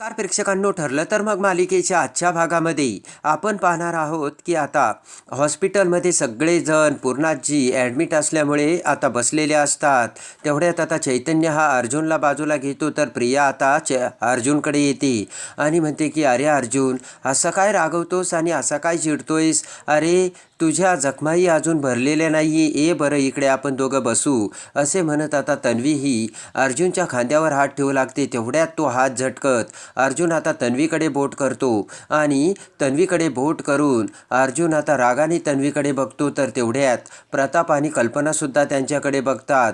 Car प्रेक्षकांनो ठरलं तर मग मालिकेच्या आजच्या भागामध्ये आपण पाहणार आहोत की आता हॉस्पिटलमध्ये सगळेजण पूर्णाजी ॲडमिट असल्यामुळे आता बसलेले असतात. तेवढ्यात आता चैतन्य हा अर्जुनला बाजूला घेतो तर प्रिया आता च अर्जुनकडे येते आणि म्हणते की अरे अर्जुन असं काय रागवतोस आणि असा काय चिडतोयस? अरे तुझ्या जखमाही अजून भरलेल्या नाही ए बरं इकडे आपण दोघं बसू असे म्हणत आता तन्वी ही अर्जुनच्या खांद्यावर हात ठेवू लागते. तेवढ्यात तो हात झटकत अर्जुन आता तन्वीकडे बोट करतो आणि तन्वीकडे बोट करून अर्जुन आता रागाने तन्वीकडे बघतो. तर तेवढ्यात प्रताप आणि कल्पनासुद्धा त्यांच्याकडे बघतात.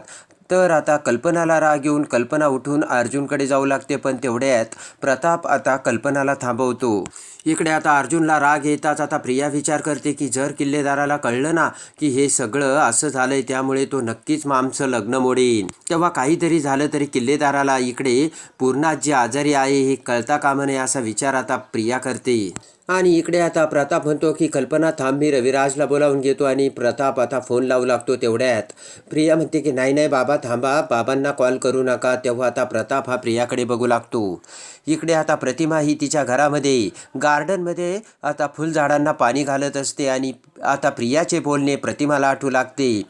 तर आता कल्पनाला राग येऊन कल्पना उठून अर्जुनकडे जाऊ लागते पण तेवढ्यात प्रताप आता कल्पनाला थांबवतो. इकडे आता अर्जुनला राग येताच आता प्रिया विचार करते की जर किल्लेदाराला कळलं ना की हे सगळं असं झालंय त्यामुळे तो नक्कीच मामचं लग्न मोडेन. तेव्हा काहीतरी झालं तरी किल्लेदाराला इकडे पूर्णात जे आजारी आहे हे कळता कामा नये असा विचार आता प्रिया करते. आणि इकडे आता प्रताप म्हणतो की कल्पना थांब मी रविराजला बोलावून घेतो आणि प्रताप आता फोन लावू लागतो तेवढ्यात. प्रिया म्हणते की नाही नाही बाबा थांबा. बाबांना कॉल करू नका. तेव्हा आता प्रताप हा प्रियाकडे बघू लागतो. इकडे आता प्रतिमा ही तिच्या घरामध्ये गार्डनमध्ये आता फुलझाडांना पाणी घालत असते आणि आता प्रियाचे बोलणे प्रतिमाला आठवू लागते.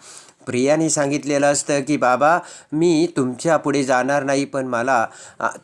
प्रियाने सांगितलेलं असतं की बाबा मी तुमच्यापुढे जाणार नाही पण मला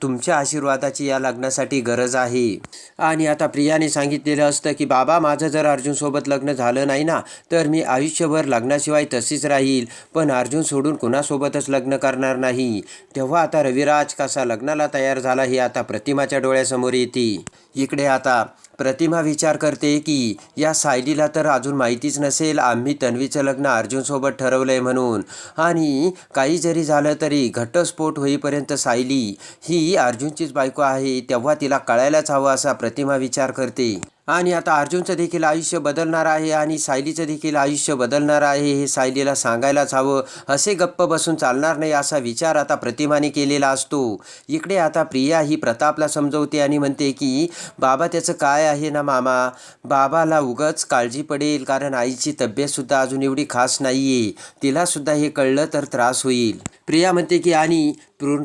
तुमच्या आशीर्वादाची या लग्नासाठी गरज आहे. आणि आता प्रियाने सांगितलेलं असतं की बाबा माझं जर अर्जुनसोबत लग्न झालं नाही ना तर मी आयुष्यभर लग्नाशिवाय तशीच राहील पण अर्जुन सोडून कुणासोबतच लग्न करणार नाही. तेव्हा आता रविराज कसा लग्नाला तयार झाला हे आता प्रतिमाच्या डोळ्यासमोर येते. इकडे आता प्रतिमा विचार करते की या सायलीला तर अजून माहितीच नसेल आम्ही तन्वीचं लग्न अर्जुनसोबत ठरवलं आहे म्हणून. आणि काही जरी झालं तरी घटस्फोट होईपर्यंत सायली ही अर्जुनचीच बायको आहे तेव्हा तिला कळायलाच हवं असा प्रतिमा विचार करते. आणि आता अर्जुनचं देखील आयुष्य बदलणार आहे आणि सायलीचं देखील आयुष्य बदलणार आहे हे सायलीला सांगायलाच हवं. असे गप्प बसून चालणार नाही असा विचार आता प्रतिमाने केलेला असतो. इकडे आता प्रिया ही प्रतापला समजवते आणि म्हणते की बाबा त्याचं काय आहे ना मामा? बाबाला उगच काळजी पडेल कारण आईची तब्येतसुद्धा अजून एवढी खास नाही आहे तिलासुद्धा हे कळलं तर त्रास होईल. प्रिया म्हणते की आणि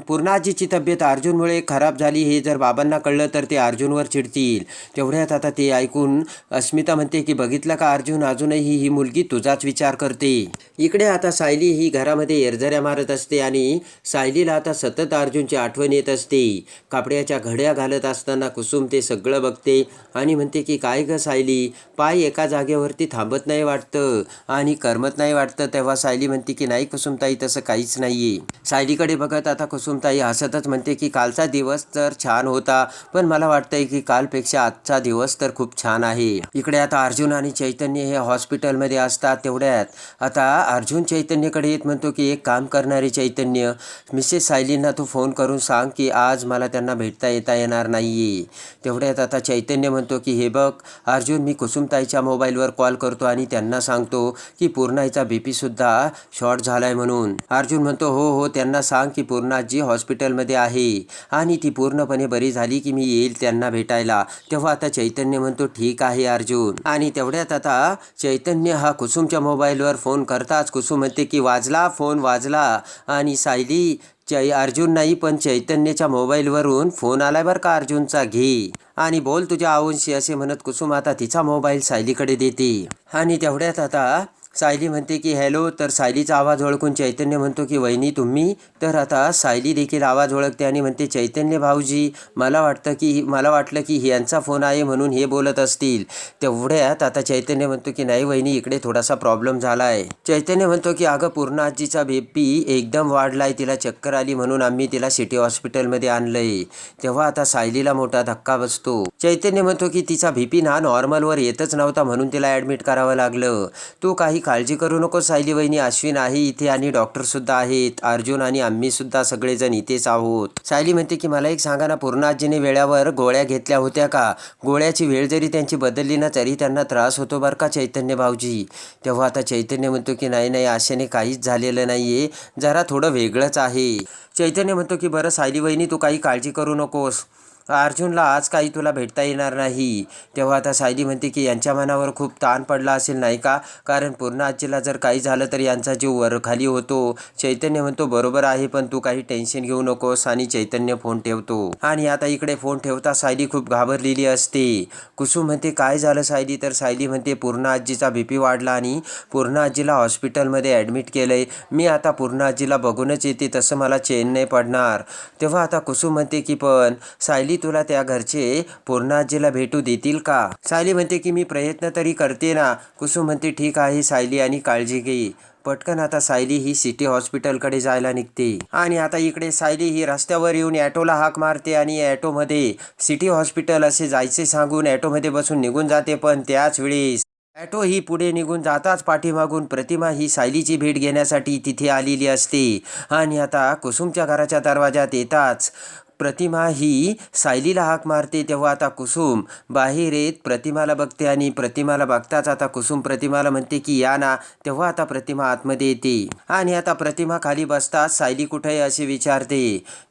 पूर्णाजीची तब्येत अर्जुनमुळे खराब झाली हे जर बाबांना कळलं तर ते अर्जुनवर चिडतील. तेवढ्यात आता ते ऐकून अस्मिता म्हणते की बघितलं का अर्जुन? अजूनही ही मुलगी तुझाच विचार करते. इकडे आता सायली ही घरामध्ये एरझऱ्या मारत असते आणि सायलीला आता सतत अर्जुनची आठवण येत असते. कापड्याच्या घड्या घालत असताना कुसुम ते सगळं बघते आणि म्हणते की काय ग सायली? पाय एका जागेवरती थांबत नाही वाटतं आणि करमत नाही वाटतं. तेव्हा सायली म्हणते की नाही कुसुमताई तसं काहीच नाही सायलीकडे बघत आता कुसुमताई हसतच म्हणते की कालचा दिवस तर छान होता पण मला वाटतंय की कालपेक्षा आजचा दिवस तर खूप छान आहे. इकडे आता अर्जुन आणि चैतन्य हे हॉस्पिटलमध्ये असतात तेवढ्यात. आता अर्जुन चैतन्यकडे येत म्हणतो की एक काम करणारे चैतन्य मिसेस सायलींना तू फोन करून सांग की आज मला त्यांना भेटता येता येणार नाहीये. तेवढ्यात आता चैतन्य म्हणतो की हे बघ अर्जुन मी कुसुमताईच्या मोबाईलवर कॉल करतो आणि त्यांना सांगतो की पूर्णाईचा बी सुद्धा शॉर्ट झालाय म्हणून. अर्जुन म्हणतो हो हो त्यांना सांग की पूर्णाजी हॉस्पिटलमध्ये आहे आणि ती पूर्णपणे बरी झाली की मी येईल त्यांना भेटायला. तेव्हा आता चैतन्य म्हणतो ठीक आहे अर्जुन. आणि तेवढ्यात आता चैतन्य हा कुसुमच्या मोबाईलवर फोन करताच कुसुम म्हणते की वाजला फोन वाजला. आणि सायली चै अर्जुन नाही पण चैतन्यच्या मोबाईलवरून फोन आलाय बरं का अर्जुनचा घे. आणि बोल तुझ्या आऊंशी असे म्हणत कुसुम आता तिचा मोबाईल सायलीकडे देते. आणि तेवढ्यात आता सायली म्हणते की हॅलो तर सायलीचा आवाज ओळखून चैतन्य म्हणतो की वहिनी तुम्ही? तर आता सायली देखील आवाज ओळखते आणि म्हणते चैतन्य भाऊजी मला वाटतं की मला वाटलं की यांचा फोन आहे म्हणून हे बोलत असतील. तेवढ्यात आता चैतन्य म्हणतो की नाही वहिनी इकडे थोडासा प्रॉब्लेम झाला आहे. चैतन्य म्हणतो की अगं पूर्ण आजीचा बीपी एकदम वाढलाय तिला चक्कर आली म्हणून आम्ही तिला सिटी हॉस्पिटलमध्ये आणलंय. तेव्हा आता सायलीला मोठा धक्का बसतो. चैतन्य म्हणतो की तिचा बीपी ना नॉर्मलवर येतच नव्हता म्हणून तिला ॲडमिट करावं लागलं. तू काही काळजी करू नको सायली वहिनी अश्विन आहे इथे आणि डॉक्टरसुद्धा आहेत. अर्जुन आणि आम्ही सुद्धा सगळेजण इथेच आहोत. सायली म्हणते की मला एक सांगा ना पूर्णाजीने वेळावर गोळ्या घेतल्या होत्या का? गोळ्याची वेळ जरी त्यांची बदलली ना तरी त्यांना त्रास होतो बरं का चैतन्य भाऊजी? तेव्हा आता चैतन्य म्हणतो की नाही नाही आशेने काहीच झालेलं नाहीये. जरा थोडं वेगळंच आहे. चैतन्य म्हणतो की बरं सायली वहिनी तू काही काळजी करू नकोस. अर्जुनला आज काही तुला भेटता येणार नाही. तेव्हा आता सायली म्हणते की यांच्या मनावर खूप ताण पडला असेल नाही का? कारण पूर्ण आजीला जर काही झालं तर यांचा जीव वर खाली होतो. चैतन्य म्हणतो बरोबर आहे पण तू काही टेन्शन घेऊ नकोस. आणि चैतन्य फोन ठेवतो. आणि आता इकडे फोन ठेवता सायली खूप घाबरलेली असते. कुसुम म्हणते काय झालं सायली? तर सायली म्हणते पूर्ण आजीचा बीपी वाढला आणि पूर्ण आजीला हॉस्पिटलमध्ये ॲडमिट केलंय. मी आता पूर्ण आजीला बघूनच येते तसं मला चेन नाही पडणार. तेव्हा आता कुसुम म्हणते की पण सायली तुला त्या घरचे पूर्ण आजीला भेटू देतील का? सायली म्हणते की मी प्रयत्न तरी करते ना. कुसुम म्हणते ठीक आहे सायली आणि काळजी घे. पटकन आता सायली ही सिटी हॉस्पिटलकडे जायला निघते. आणि आता इकडे सायली ही रस्त्यावर येऊन ॲटोला हाक मारते आणि ॲटोमध्ये सिटी हॉस्पिटल असे जायचे सांगून ॲटोमध्ये बसून निघून जाते. पण त्याच वेळेस ॲटो ही पुढे निघून जाताच पाठीमागून प्रतिमा ही सायलीची भेट घेण्यासाठी तिथे आलेली असते. आणि आता कुसुमच्या घराच्या दरवाजात येताच प्रतिमा ही सायलीला हाक मारते तेव्हा आता कुसुम बाहेर येत प्रतिमाला बघते आणि प्रतिमाला बघताच आता कुसुम प्रतिमाला म्हणते की या ना तेव्हा आता प्रतिमा आतमध्ये येते. आणि आता प्रतिमा खाली बसताच सायली कुठे आहे असे विचारते.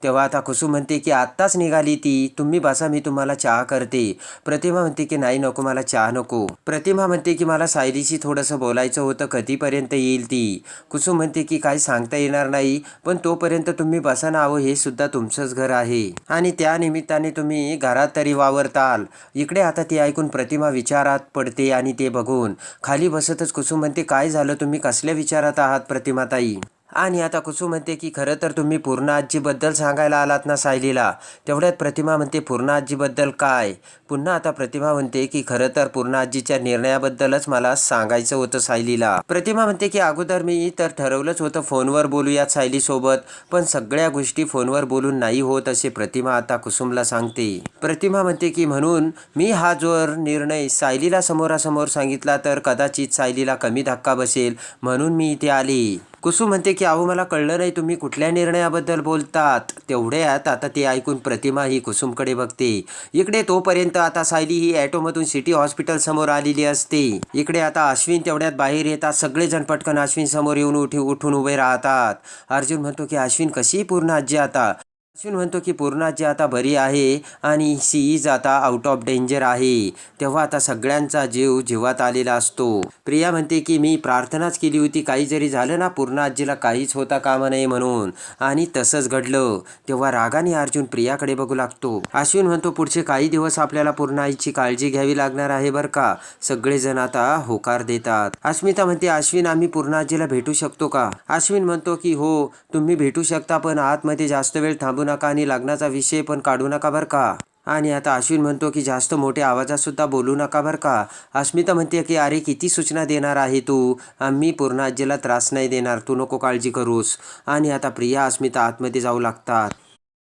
तेव्हा आता कुसुम म्हणते की आत्ताच निघाली ती तुम्ही बसा मी तुम्हाला चहा करते. प्रतिमा म्हणते की नाही नको मला चहा नको. प्रतिमा म्हणते की मला सायलीशी थोडंसं बोलायचं होतं कधीपर्यंत येईल ती? कुसुम म्हणते की काही सांगता येणार नाही पण तोपर्यंत तुम्ही बसा ना अहो हे सुद्धा तुमचंच घर आहे. आणि त्या निमित्ताने तुम्ही घरात तरी वावरताल. इकडे आता ती ऐकून प्रतिमा विचारात पडते आणि ते बघून खाली बसतच कुसुम म्हणते काय झालं? तुम्ही कसल्या विचारात आहात प्रतिमाताई? आणि आता कुसुम म्हणते की खरं तर तुम्ही पूर्ण आजीबद्दल सांगायला आलात ना सायलीला? तेवढ्यात प्रतिमा म्हणते पूर्ण आजीबद्दल काय? पुन्हा आता प्रतिमा म्हणते की खरं तर पूर्ण आजीच्या निर्णयाबद्दलच मला सांगायचं होतं सायलीला. प्रतिमा म्हणते की अगोदर मी तर ठरवलंच होतं फोनवर बोलूयात सायलीसोबत पण सगळ्या गोष्टी फोनवर बोलून नाही होत असे प्रतिमा आता कुसुमला सांगते. प्रतिमा म्हणते की म्हणून मी हा जो निर्णय सायलीला समोरासमोर सांगितला तर कदाचित सायलीला कमी धक्का बसेल म्हणून मी इथे आले. कुसुम म्हणते की अहो मला कळलं नाही तुम्ही कुठल्या निर्णयाबद्दल बोलतात. तेवढ्यात आता ते ऐकून प्रतिमा ही कुसुमकडे बघते. इकडे तोपर्यंत आता सायली ही ॲटोमधून सिटी हॉस्पिटल समोर आलेली असते. इकडे आता अश्विन तेवढ्यात बाहेर येतात. सगळेजण पटकन अश्विन समोर येऊन उठी उठून उभे राहतात. अर्जुन म्हणतो की अश्विन कशी पूर्ण आजी आता. अश्विन म्हणतो की पूर्णाजी आता बरी आहे आणि सी इज आता आउट ऑफ डेंजर आहे. तेव्हा आता सगळ्यांचा जीव जीवात आलेला असतो. प्रिया म्हणते की मी प्रार्थनाच केली होती काही जरी झालं ना पूर्ण आजीला काहीच होता कामा नये म्हणून. आणि तसंच घडलं. तेव्हा रागाने अर्जुन प्रियाकडे बघू लागतो. अश्विन म्हणतो पुढचे काही दिवस आपल्याला पूर्ण आईची काळजी घ्यावी लागणार आहे बरं का? सगळेजण आता होकार देतात. अस्मिता म्हणते अश्विन आम्ही पूर्णाजीला भेटू शकतो का? अश्विन म्हणतो की हो तुम्ही भेटू शकता पण आतमध्ये जास्त वेळ थांबून नका आणि लग्नाचा विषय पण काढू नका बरं का? आणि आता अश्विन म्हणतो की जास्त मोठ्या आवाजातसुद्धा बोलू नका बरं का? अस्मिता म्हणते की अरे किती सूचना देणार आहे तू? आम्ही पूर्ण आजीला त्रास नाही देणार. तू नको काळजी करूस. आणि आता प्रिया अस्मिता आतमध्ये जाऊ लागतात.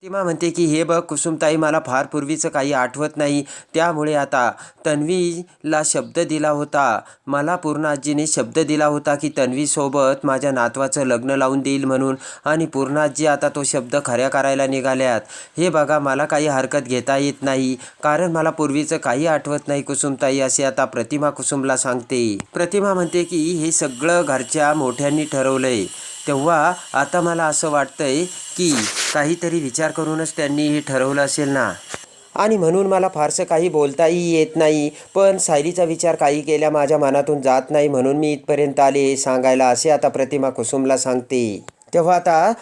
प्रतिमा म्हणते की हे बघ कुसुमताई मला फार पूर्वीचं काही आठवत नाही. त्यामुळे आता तन्वीला शब्द दिला होता. मला पूर्ण आजीने शब्द दिला होता की तन्वीसोबत माझ्या नातवाचं लग्न लावून देईल म्हणून. आणि पूर्णाजी आता तो शब्द खऱ्या करायला निघाल्यात. हे बघा मला काही हरकत घेता येत नाही. कारण मला पूर्वीचं काही आठवत नाही कुसुमताई असे आता प्रतिमा कुसुमला सांगते. प्रतिमा म्हणते की हे सगळं घरच्या मोठ्यांनी ठरवलंय. तेव्हा आता मला असं वाटतंय की काहीतरी विचार करूनच त्यांनी हे ठरवलं असेल ना. आणि म्हणून मला फारसं काही बोलताही येत नाही पण सायलीचा विचार काही केल्या माझ्या मनातून जात नाही म्हणून मी इथपर्यंत आले हे सांगायला असे आता प्रतिमा कुसुमला सांगते. तेव्हा आता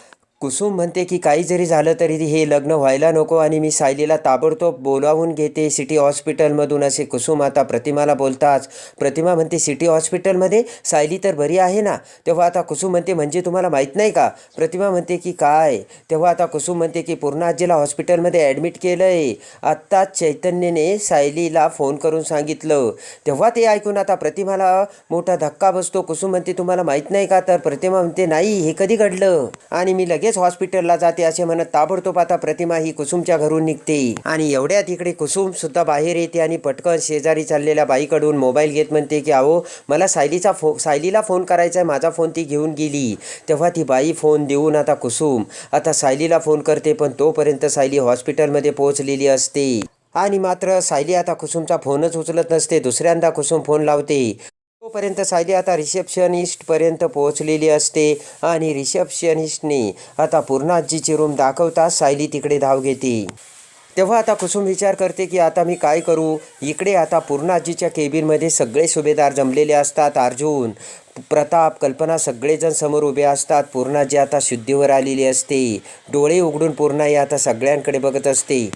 कुसुम म्हणते की काही जरी झालं तरी हे लग्न व्हायला नको आणि मी सायलीला ताबडतोब बोलावून घेते सिटी हॉस्पिटलमधून. असे कुसुम आता प्रतिमाला बोलताच प्रतिमा म्हणते सिटी हॉस्पिटलमध्ये? सायली तर बरी आहे ना? तेव्हा आता कुसुम म्हणते म्हणजे तुम्हाला माहीत नाही का? प्रतिमा म्हणते की काय? तेव्हा आता कुसुम म्हणते की पूर्ण आजीला हॉस्पिटलमध्ये ॲडमिट केलं आहे आत्ताच चैतन्यने सायलीला फोन करून सांगितलं. तेव्हा ते ऐकून आता प्रतिमाला मोठा धक्का बसतो. कुसुम म्हणते तुम्हाला माहीत नाही का? तर प्रतिमा म्हणते नाही हे कधी घडलं? आणि मी लगेच हॉस्पिटलला जाते असे म्हणत ताबडतोब आता प्रतिमा ही कुसुमच्या घरून निघते. आणि एवढ्या तिकडे कुसुम सुद्धा बाहेर येते आणि पटकन शेजारी चाललेल्या बाईकडून मोबाईल घेत म्हणते की अहो मला सायलीचा फो सायलीला फोन करायचा आहे माझा फोन ती घेऊन गेली. तेव्हा ती बाई फोन देऊन आता कुसुम आता सायलीला फोन करते पण तोपर्यंत सायली हॉस्पिटलमध्ये पोहोचलेली असते. आणि मात्र सायली आता कुसुमचा फोनच उचलत नसते दुसऱ्यांदा कुसुम फोन लावते. तोपर्यंत सायली आता रिसेप्शनिस्टपर्यंत पोहोचलेली असते आणि रिसेप्शनिस्टने आता पूर्णाजीची रूम दाखवताच सायली तिकडे धाव घेते. तेव्हा आता कुसुम विचार करते की आता मी काय करू? इकडे आता पूर्णाजीच्या केबिनमध्ये सगळे सुभेदार जमलेले असतात अर्जुन. प्रताप कल्पना सगळेजण समोर उभे असतात. पूर्णाजी आता शुद्धीवर आलेली असते. डोळे उघडून पूर्णाई आता सगळ्यांकडे बघत असते.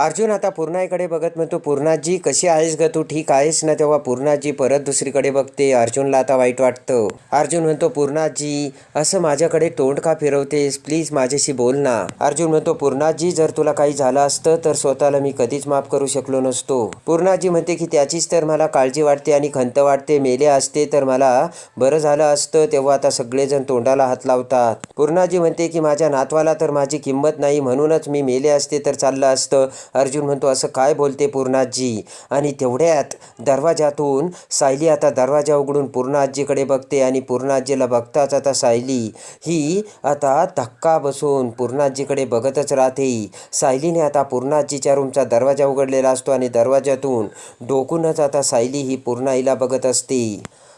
अर्जुन आता पूर्णाईकडे बघत म्हणतो पूर्णाजी कशी आहेस ग तू? ठीक आहेस ना? तेव्हा पूर्णाजी परत दुसरीकडे बघते अर्जुनला आता वाईट वाटतं. अर्जुन म्हणतो पूर्णाजी असं माझ्याकडे तोंड का फिरवतेस? प्लीज माझ्याशी बोल ना. अर्जुन म्हणतो पूर्णाजी जर तुला काही झालं असतं तर स्वतःला मी कधीच माफ करू शकलो नसतो. पूर्णाजी म्हणते की त्याचीच तर मला काळजी वाटते आणि खंत वाटते. मेले असते तर मला बरं झालं असतं तेव्हा आता सगळेजण तोंडाला हात लावतात. पूर्णाजी म्हणते की माझ्या नातवाला तर माझी किंमत नाही म्हणूनच मी मेले असते तर चाललं असतं. अर्जुन म्हणतो असं काय बोलते पूर्णाजी? आणि तेवढ्यात दरवाजातून सायली आता दरवाजा उघडून पूर्णाजीकडे बघते आणि पूर्णाजीला बघताच आता सायली ही आता धक्का बसून पूर्णाजीकडे बघतच राहते. सायलीने आता पूर्णाजीच्या रूमचा दरवाजा उघडलेला असतो आणि दरवाजातून डोकूनच आता सायली ही पूर्णाईला बघत असते.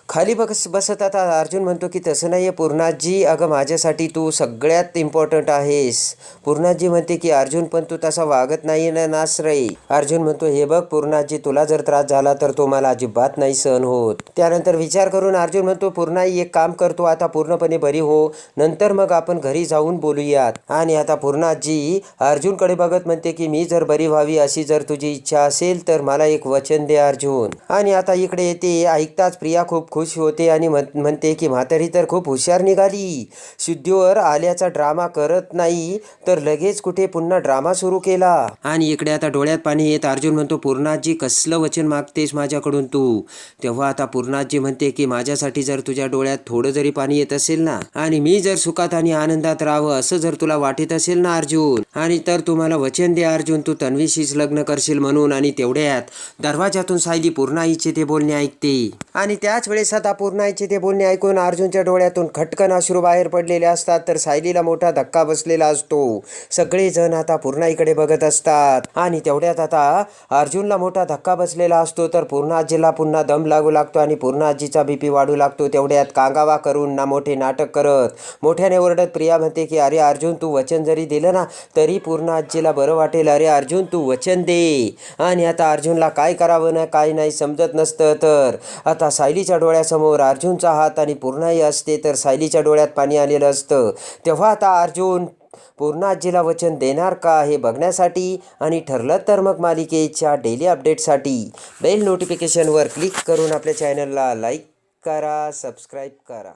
खाली बस बसत आता अर्जुन म्हणतो की तसं नाही आहे पूर्णाजी अगं माझ्यासाठी तू सगळ्यात इम्पॉर्टंट आहेस. पूर्णाजी म्हणते की अर्जुन पण तू तसा वागत नाही ना नास अर्जुन म्हणतो हे बघ पूर्णाजी तुला जर त्रास झाला तर तो मला अजिबात नाही सहन होत. त्यानंतर विचार करून अर्जुन म्हणतो पूर्णाई एक काम करतो आता पूर्णपणे बरी हो. नंतर मग आपण घरी जाऊन बोलूयात. आणि आता पूर्णाजी अर्जुनकडे बघत म्हणते की मी जर बरी व्हावी अशी जर तुझी इच्छा असेल तर मला एक वचन दे अर्जुन. आणि आता इकडे येते ऐकताच प्रिया खूप खुश होते आणि म्हणते की म्हातारी तर खूप हुशार निघाली. शुद्धीवर आल्याचा ड्रामा करत नाही तर लगेच कुठे पुन्हा ड्रामा सुरू केला. आणि इकडे आता डोळ्यात पाणी येत अर्जुन म्हणतो पूर्णाजी कसलं वचन मागतेस माझ्याकडून तू? तेव्हा आता पूर्णाजी म्हणते की माझ्यासाठी जर तुझ्या डोळ्यात थोडं जरी पाणी येत असेल ना आणि मी जर सुखात आणि आनंदात राहावं असं जर तुला वाटत असेल ना अर्जुन आणि तर तुम्हाला वचन दे अर्जुन तू तन्वीशीच लग्न करशील म्हणून आणि तेवढ्यात दरवाजातून सायली पूर्णाईचे ते बोलणे ऐकते. आणि त्याच वेळेस आता पूर्णाईचे ते बोलणे ऐकून अर्जुनच्या डोळ्यातून खटकन अश्रू बाहेर पडलेले असतात तर सायलीला मोठा धक्का बसलेला असतो. सगळेजण आता पूर्णाईकडे बघत असतात. आणि तेवढ्यात आता अर्जुनला मोठा धक्का बसलेला असतो तर पूर्णाजीला पुन्हा दम लागू लागतो आणि पूर्णाजीचा बीपी वाढू लागतो. तेवढ्यात कांगावा करून ना मोठे नाटक करत मोठ्याने ओरडत प्रिया म्हणते की अरे अर्जुन तू वचन जरी दिलं ना तरी पूर्ण आजीला बरं वाटेल. अरे अर्जुन तू वचन दे. आणि आता अर्जुनला काय करावं ना काय नाही समजत नसतं. तर आता सायलीच्या डोळ्या डोळ्यासमोर अर्जुनचा हात आणि पूर्णाही असते तर सायलीच्या डोळ्यात पाणी आलेलं असतं. तेव्हा आता अर्जुन पूर्ण आजीला वचन देणार का हे बघण्यासाठी आणि ठरलं तर मग मालिकेच्या डेली अपडेटसाठी बेल नोटिफिकेशनवर क्लिक करून आपल्या चॅनलला लाईक करा सबस्क्राईब करा.